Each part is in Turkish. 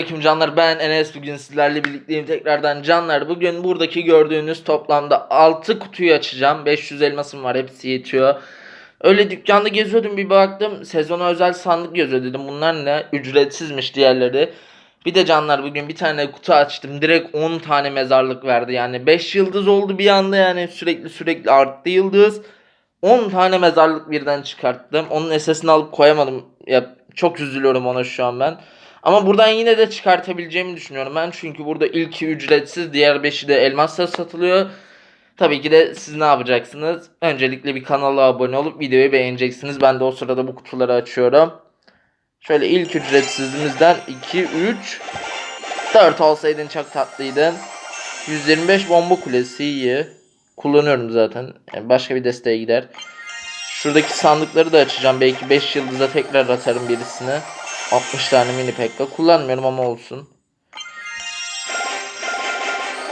Aleyküm canlar ben Enes. Bugün sizlerle birlikteyim tekrardan. Canlar bugün buradaki gördüğünüz toplamda 6 kutuyu açacağım. 500 elmasım var hepsi yetiyor. Öyle dükkanda geziyordum bir baktım. Sezona özel sandık yazıyor dedim. Bunlar ne? Ücretsizmiş diğerleri. Bir de canlar bugün bir tane kutu açtım. Direkt 10 tane mezarlık verdi. Yani 5 yıldız oldu bir anda. Yani sürekli sürekli arttı yıldız. 10 tane mezarlık birden çıkarttım. Onun SS'ini alıp koyamadım. Ya çok üzülüyorum ona şu an ben ama buradan yine de çıkartabileceğimi düşünüyorum ben. Çünkü burada ilki ücretsiz, diğer 5'i de elmasla satılıyor. Tabii ki de siz ne yapacaksınız? Öncelikle bir kanala abone olup videoyu beğeneceksiniz. Ben de o sırada bu kutuları açıyorum. Şöyle ilk ücretsizimizden 2, 3, 4 olsaydın çok tatlıydın. 125 bomba kulesi iyi. Kullanıyorum zaten. Yani başka bir desteğe gider. Şuradaki sandıkları da açacağım. Belki 5 yıldıza tekrar atarım birisini. 60 tane mini pekka. Kullanmıyorum ama olsun.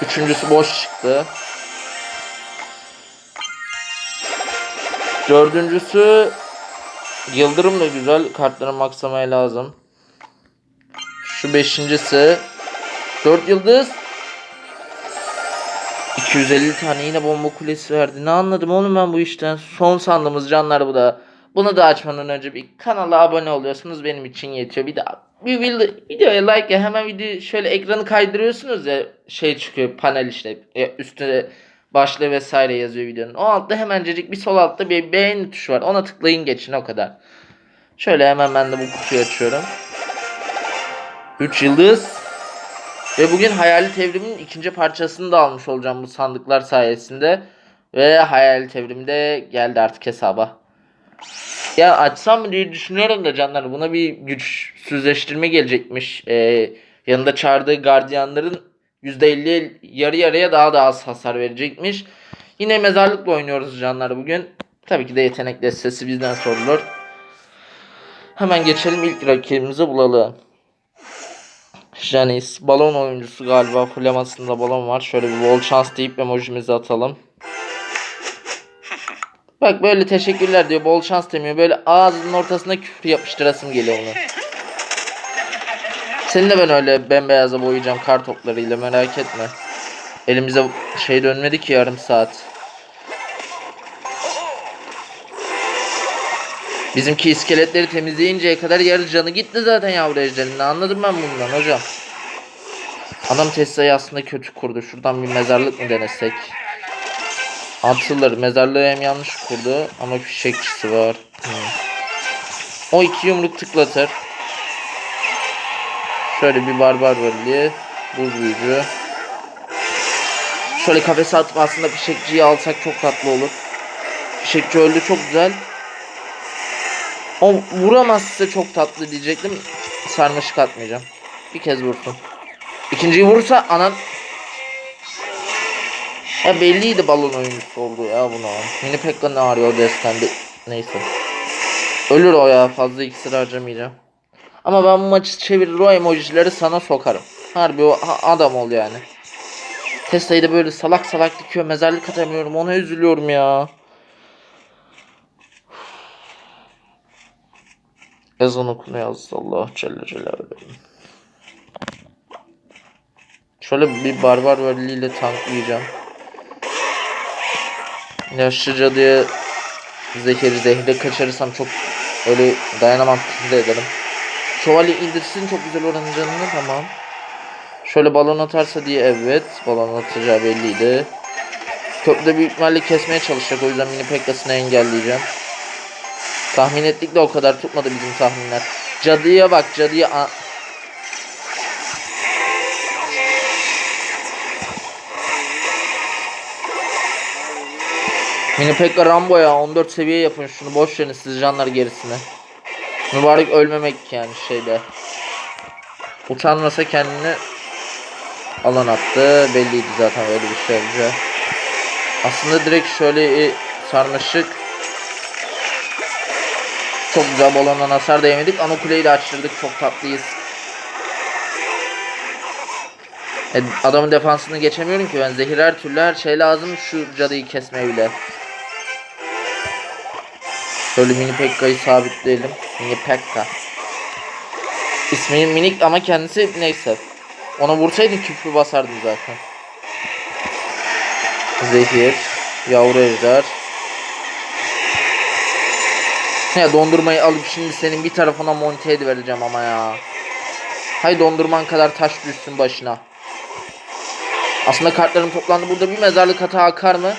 Üçüncüsü boş çıktı. Dördüncüsü Yıldırım da güzel. Kartları maksamaya lazım. Şu beşincisi 4 yıldız 250 tane yine bomba kulesi verdi. Ne anladım oğlum ben bu işten. Son sandığımız canlar bu da. Bunu da açmadan önce bir kanala abone oluyorsunuz. Benim için yetiyor. Bir de bir video, videoya like ya hemen video şöyle ekranı kaydırıyorsunuz ya şey çıkıyor panel işte ya üstüne başlığı vesaire yazıyor videonun. O altta hemencecik bir sol altta bir beğeni tuşu var. Ona tıklayın geçin o kadar. Şöyle hemen ben de bu kutuyu açıyorum. 3 yıldız. Ve bugün Hayalet Evrim'in ikinci parçasını da almış olacağım bu sandıklar sayesinde. Ve Hayalet Evrim de geldi artık hesaba. Ya açsam mı diye düşünüyorum da canlar buna bir güçsüzleştirme gelecekmiş. Ee, yanında çağırdığı gardiyanların %50 yarı yarıya daha da az hasar verecekmiş. Yine mezarlıkla oynuyoruz canlar bugün. Tabii ki de yetenek destesi bizden sorulur. Hemen geçelim ilk rakibimizi bulalım. Janis balon oyuncusu galiba flamasında balon var. Şöyle bir bol şans deyip emojimizi atalım. Bak böyle teşekkürler diyor bol şans demiyor. Böyle ağzının ortasına küfür yapıştırasım geliyor onu. Seni de ben öyle bembeyaza boyayacağım kar toplarıyla merak etme. Elimize şey dönmedi ki yarım saat. Bizimki iskeletleri temizleyinceye kadar yarı canı gitti zaten yavru ejderin. Ne anladım ben bundan hocam. Adam Tesla'yı aslında kötü kurdu. Şuradan bir mezarlık mı denesek? Atılır. Mezarlığı hem yanlış kurdu ama fişekçisi var. Hmm. O iki yumruk tıklatır. Şöyle bir barbar birliği. Buz büyücü. Şöyle kafese atıp aslında fişekçiyi alsak çok tatlı olur. Fişekçi öldü çok güzel. O vuramazsa çok tatlı diyecektim. Sarmaşık atmayacağım. Bir kez vursun. İkinciyi vurursa anan ya belliydi balon oyuncusu oldu ya buna. Mini Pekka ne arıyor destende. Neyse. Ölür o ya fazla iksir harcamayacağım. Ama ben bu maçı çevirir o emojileri sana sokarım. Harbi o adam ol yani. Tesla'yı da böyle salak salak dikiyor mezarlık atamıyorum ona üzülüyorum ya. Ezan okunuyor yazdı Allah Celle Celaluhu. Şöyle bir barbar verliyle tanklayacağım. Yaşlı cadıya zehir zehirle kaçırırsam çok öyle dayanamam de ederim. Şövalye indirsin çok güzel oranın canını tamam. Şöyle balon atarsa diye evet balon atacağı belliydi. Köprüde büyük ihtimalle kesmeye çalışacak o yüzden mini pekkasını engelleyeceğim. Tahmin ettik de o kadar tutmadı bizim tahminler. Cadıya bak cadıya a- Mini Pekka Rambo ya 14 seviye yapın şunu boş verin siz canlar gerisine. Mübarek ölmemek yani şeyde. Utanmasa kendini alan attı. Belliydi zaten öyle bir şey olacağı. Aslında direkt şöyle sarmaşık çok güzel balondan hasar değmedik. Ana kuleyi de açtırdık. Çok tatlıyız. E, adamın defansını geçemiyorum ki ben. Zehir her türlü her şey lazım şu cadıyı kesmeye bile. Şöyle mini Pekka'yı sabitleyelim. Mini Pekka. İsmi minik ama kendisi neyse. Ona vursaydın küfrü basardım zaten. Zehir. Yavru ejder. Ya dondurmayı alıp şimdi senin bir tarafına monte edivereceğim ama ya. Hay dondurman kadar taş düşsün başına. Aslında kartların toplandı. Burada bir mezarlık hata akar mı?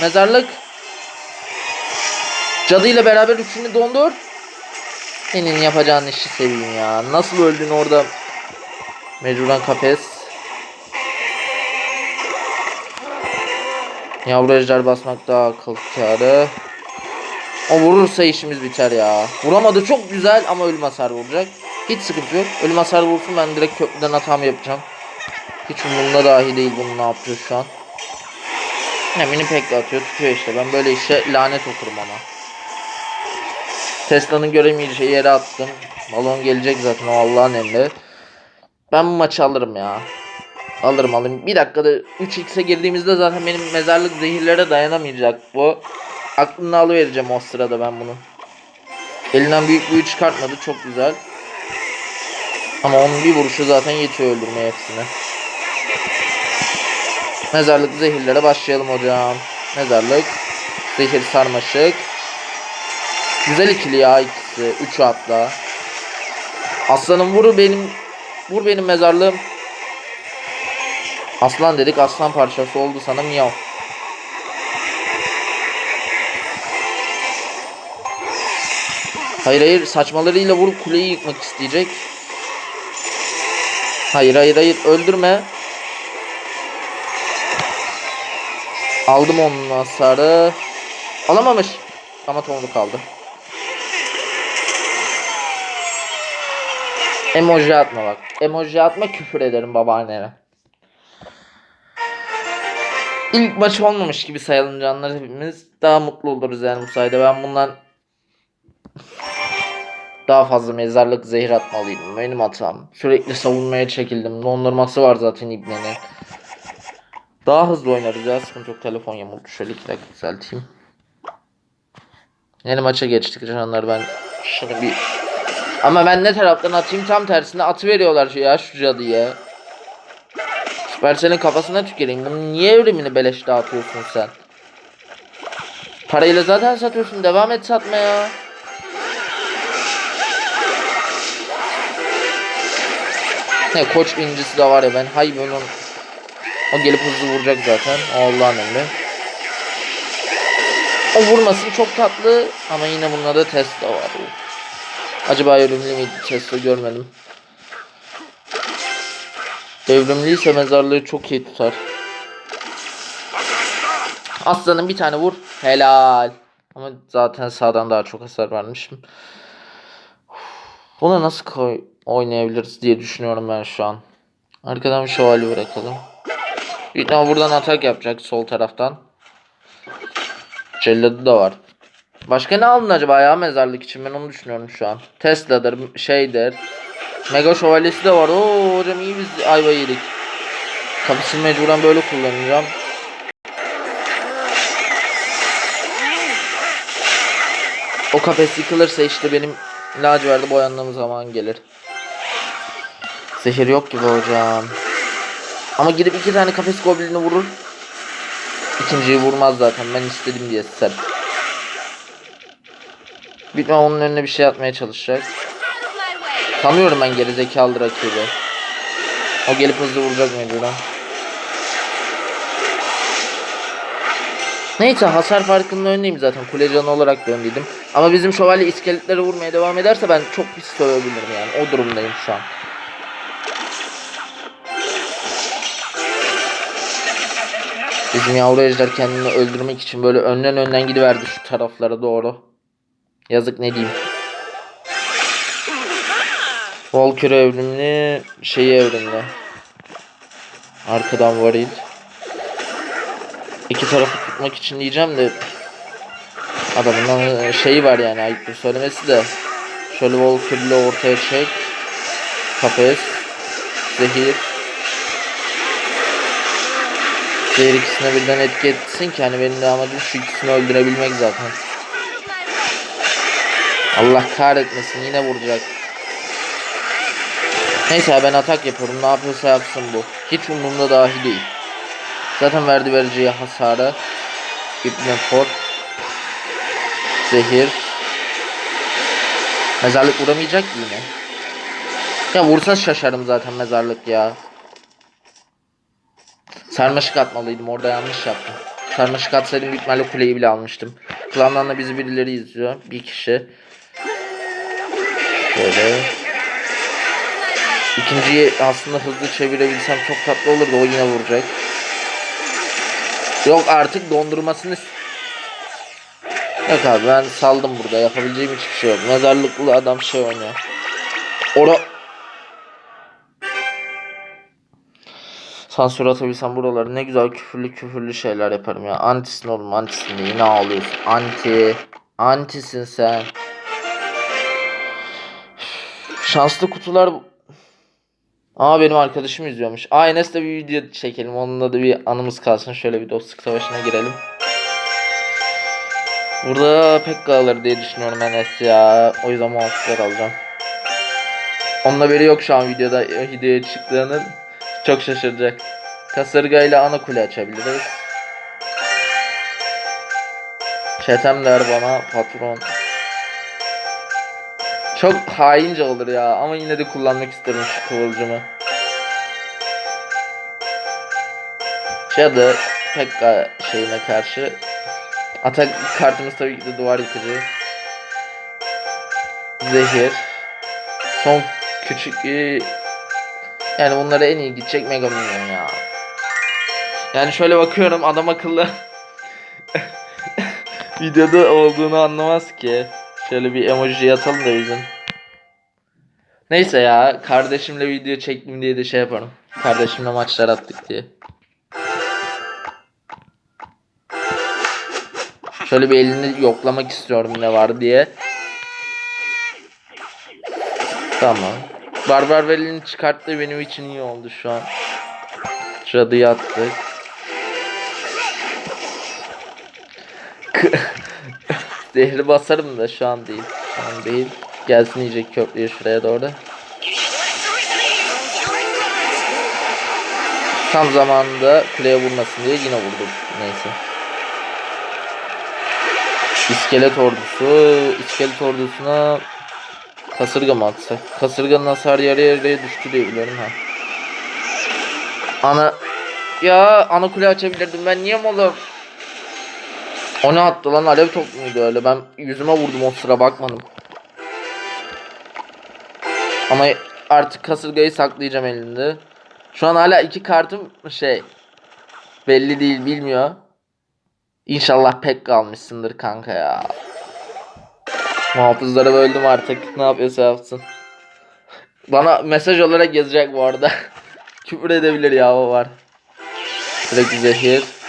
Mezarlık. Cadı ile beraber üçünü dondur. Senin yapacağın işi seveyim ya. Nasıl öldün orada? Mecburen kafes. Yavru ejder basmak daha akıl kârı. O vurursa işimiz biter ya. Vuramadı çok güzel ama ölüm hasarı vuracak. Hiç sıkıntı yok. Ölüm hasarı vursun ben direkt köprüden hatamı yapacağım. Hiç umurumda dahi değil bunun ne yapıyor şu an. Ne mini pek atıyor tutuyor işte. Ben böyle işe lanet okurum ama. Tesla'nın göremeyeceği yere attım. Balon gelecek zaten o Allah'ın emri. Ben bu maçı alırım ya. Alırım alırım. Bir dakikada 3x'e girdiğimizde zaten benim mezarlık zehirlere dayanamayacak bu. Aklını alıvereceğim o sırada ben bunu. Elinden büyük büyük çıkartmadı çok güzel. Ama onun bir vuruşu zaten yetiyor öldürmeye hepsini. Mezarlık zehirlere başlayalım hocam. Mezarlık. Zehir sarmaşık. Güzel ikili ya ikisi. Üçü hatta. Aslanım vuru benim. Vur benim mezarlığım. Aslan dedik aslan parçası oldu sana miyav. Hayır hayır saçmalarıyla vurup kuleyi yıkmak isteyecek. Hayır hayır hayır öldürme. Aldım onun hasarı. Alamamış. Ama tonlu kaldı. Emoji atma bak. Emoji atma küfür ederim babaannene. İlk maç olmamış gibi sayalım canlar hepimiz. Daha mutlu oluruz yani bu sayede. Ben bundan daha fazla mezarlık zehir atmalıydım. Benim hatam. Sürekli savunmaya çekildim. Dondurması var zaten İbne'nin. Daha hızlı oynarız ya. Sıkıntı yok. Telefon yamuldu. Şöyle iki dakika düzelteyim. Yeni maça geçtik canlar. Ben şunu bir... Ama ben ne taraftan atayım tam tersine atı veriyorlar şu ya şu cadıya. Süpersel'in kafasına tüküreyim. Bunun niye evrimini beleş dağıtıyorsun sen? Parayla zaten satıyorsun. Devam et satmaya. Ne koç incisi de var ya ben hay bunun o gelip hızlı vuracak zaten. Allah'ın emri. O vurması çok tatlı ama yine bunlarda da Tesla var. Acaba evrimli miydi Tesla görmedim. Evrimliyse mezarlığı çok iyi tutar. Aslanın bir tane vur. Helal. Ama zaten sağdan daha çok hasar vermişim. Buna nasıl koy oynayabiliriz diye düşünüyorum ben şu an. Arkadan bir şövalye bırakalım. Tane buradan atak yapacak sol taraftan. Celladı da var. Başka ne aldın acaba ya mezarlık için ben onu düşünüyorum şu an. Tesla'dır şeydir. Mega şövalyesi de var. Oo hocam iyi biz ayva yedik. Kapısını mecburen böyle kullanacağım. O kafes yıkılırsa işte benim laciverti boyandığım zaman gelir. Zehir yok gibi hocam. Ama gidip iki tane kafes goblini vurur. İkinciyi vurmaz zaten. Ben istedim diye sert. Bitme onun önüne bir şey atmaya çalışacak. Tanıyorum ben geri zekalı rakibi. O gelip hızlı vuracak mecburen. Neyse hasar farkının önündeyim zaten. Kule canı olarak da öndeydim. Ama bizim şövalye iskeletlere vurmaya devam ederse ben çok pis sövebilirim yani. O durumdayım şu an. Bizim yavru ejder kendini öldürmek için böyle önden önden gidiverdi şu taraflara doğru. Yazık ne diyeyim. Valkyrie evrimli, şeyi evrimli. Arkadan varil. İki tarafı tutmak için diyeceğim de adamın şeyi var yani ayıptır söylemesi de. Şöyle Valkyrie'li ortaya çek. Kafes. Zehir. Zehir ikisine birden etki etsin ki hani benim de amacım şu ikisini öldürebilmek zaten. Allah kahretmesin yine vuracak. Neyse ben atak yapıyorum. Ne yapıyorsa yapsın bu. Hiç umurumda dahi değil. Zaten verdi vereceği hasara. İbne Tor. Zehir. Mezarlık vuramayacak yine. Ya vursa şaşarım zaten mezarlık ya. Sarmaşık atmalıydım orada yanlış yaptım. Sarmaşık atsaydım büyük kuleyi bile almıştım. Klandan da bizi birileri izliyor. Bir kişi. Böyle. İkinciyi aslında hızlı çevirebilsem çok tatlı olurdu. O yine vuracak. Yok artık dondurmasını... Yok abi ben saldım burada. Yapabileceğim hiçbir şey yok. Mezarlıklı adam şey oynuyor. Ora... Sansür atabilsem buraları ne güzel küfürlü küfürlü şeyler yaparım ya. Antisin oğlum antisin yine ağlıyorsun. Anti. Antisin sen. Şanslı kutular... Aa benim arkadaşım izliyormuş. Aa Enes'le bir video çekelim. Onunla da bir anımız kalsın. Şöyle bir dostluk savaşına girelim. Burada pek kalır diye düşünüyorum Enes ya. O yüzden muhafızlar alacağım. Onun haberi yok şu an videoda videoya çıktığının. Çok şaşıracak. Kasırga ile ana kule açabiliriz. Çetem der bana patron. Çok haince olur ya ama yine de kullanmak isterim şu kıvılcımı. Shadow Pekka şeyine karşı. Atak kartımız tabii ki de duvar yıkıcı. Zehir. Son küçük. Yani bunlara en iyi gidecek Mega Minyon ya. Yani şöyle bakıyorum adam akıllı videoda olduğunu anlamaz ki. Şöyle bir emoji atalım da bizim. Neyse ya kardeşimle video çektim diye de şey yaparım. Kardeşimle maçlar attık diye. Şöyle bir elini yoklamak istiyorum ne var diye. Tamam. Barbar Veli'nin çıkarttığı benim için iyi oldu şu an. Cadıyı attık. Zehri basarım da şu an değil. Şu an değil. Gelsin yiyecek köprüye şuraya doğru. Tam zamanında kuleye vurmasın diye yine vurdum. Neyse. İskelet ordusu. İskelet ordusuna kasırga mı atsak? Kasırganın hasarı yarı yarıya düştü diye biliyorum ha. Ana ya ana kule açabilirdim ben niye malım? O ne attı lan alev top muydu öyle ben yüzüme vurdum o sıra bakmadım. Ama artık kasırgayı saklayacağım elinde. Şu an hala iki kartım şey belli değil bilmiyor. İnşallah pek kalmışsındır kanka ya. Muhafızlara böldüm artık. Ne yapıyorsa yapsın. Bana mesaj olarak yazacak bu arada. Küfür edebilir ya o var. Direkt zehir.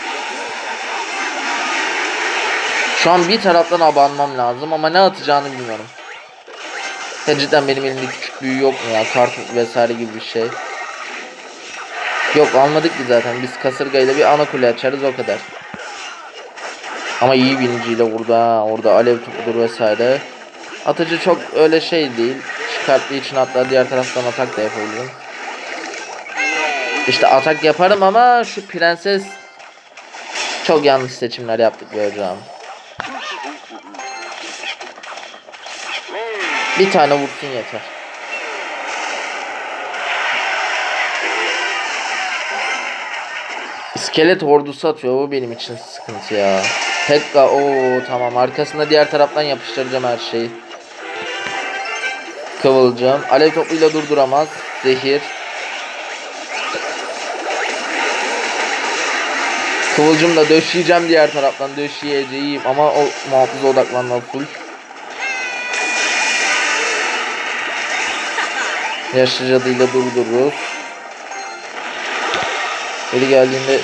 Şu an bir taraftan abanmam lazım ama ne atacağını bilmiyorum. Ya benim elimde küçük büyü yok mu ya? Kart vesaire gibi bir şey. Yok almadık ki zaten. Biz kasırgayla bir ana kule açarız o kadar. Ama iyi biniciyle vurdu. Orada alev topudur vesaire. Atıcı çok öyle şey değil. Çıkarttığı için hatta diğer taraftan atak da yapabilirim. İşte atak yaparım ama şu prenses çok yanlış seçimler yaptık be hocam. Bir tane vursun yeter. İskelet ordusu atıyor. Bu benim için sıkıntı ya. Pekka o tamam. Arkasında diğer taraftan yapıştıracağım her şeyi. Kıvılcım. Alev topuyla durduramaz. Zehir. Kıvılcım da döşeyeceğim diğer taraftan. Döşeyeceğim. Ama o muhafıza odaklanma full. Yaşlı cadıyla durdururuz. Eli geldiğinde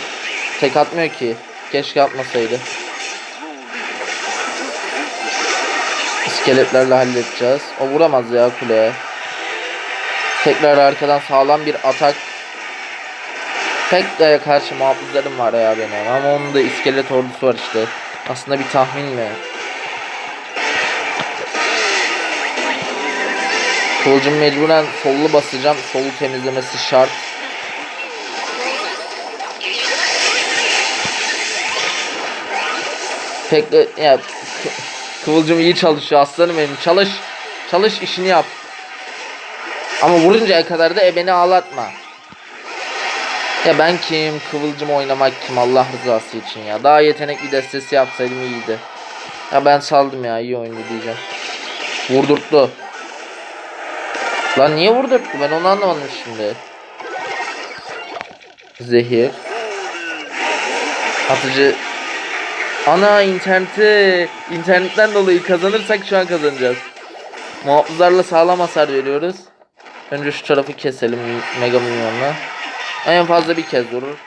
tek atmıyor ki. Keşke atmasaydı. İskeletlerle halledeceğiz. O vuramaz ya kuleye. Tekrar arkadan sağlam bir atak. Pekka'ya karşı muhafızlarım var ya benim. Ama onun da iskelet ordusu var işte. Aslında bir tahmin mi? Kıvılcım mecburen sollu basacağım. Solu temizlemesi şart. Pek de ya kı- Kıvılcım iyi çalışıyor aslanım benim. Çalış. Çalış işini yap. Ama vuruncaya kadar da ebeni ağlatma. Ya ben kim? Kıvılcım oynamak kim? Allah rızası için ya. Daha yetenekli destesi yapsaydım iyiydi. Ya ben saldım ya. iyi oyundu diyeceğim. Vurdurttu. Lan niye vurdurttu? Ben onu anlamadım şimdi. Zehir. Atıcı. Ana interneti. İnternetten dolayı kazanırsak şu an kazanacağız. Muhafızlarla sağlam hasar veriyoruz. Önce şu tarafı keselim Mega Minyon'la. En fazla bir kez vurur.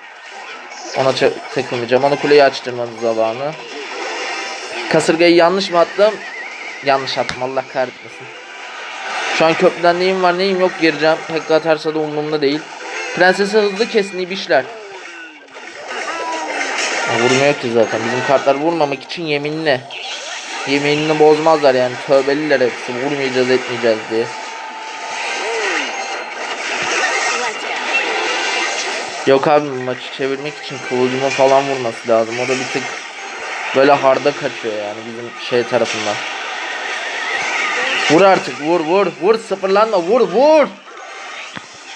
Ona takılmayacağım. Onu kuleyi açtırmanın zamanı. Kasırgayı yanlış mı attım? Yanlış attım. Allah kahretmesin. Şu an köprüden neyim var neyim yok gireceğim. Pekka atarsa da umurumda değil. Prensesi hızlı kesin ibişler. Ha, Vurmuyor ki zaten. Bizim kartlar vurmamak için yeminli. Yeminini bozmazlar yani. Tövbeliler hepsi. Vurmayacağız etmeyeceğiz diye. Yok abi maçı çevirmek için kıvılcımın falan vurması lazım. O da bir tık böyle harda kaçıyor yani bizim şey tarafından. Vur artık vur vur vur sıfırlanma vur vur.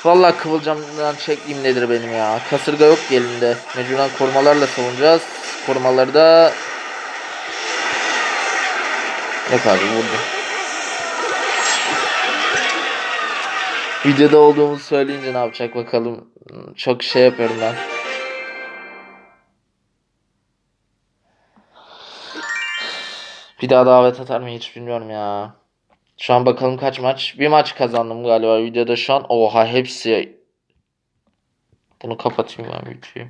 Vallahi kıvılcımdan çektiğim nedir benim ya. Kasırga yok ki elimde. Mecburen korumalarla savunacağız. Korumaları da Yok abi vurdu. Videoda olduğumuzu söyleyince ne yapacak bakalım. Çok şey yapıyorum ben. Bir daha davet atar mı hiç bilmiyorum ya. Şu an bakalım kaç maç. Bir maç kazandım galiba videoda şu an. Oha hepsi. Bunu kapatayım ben videoyu.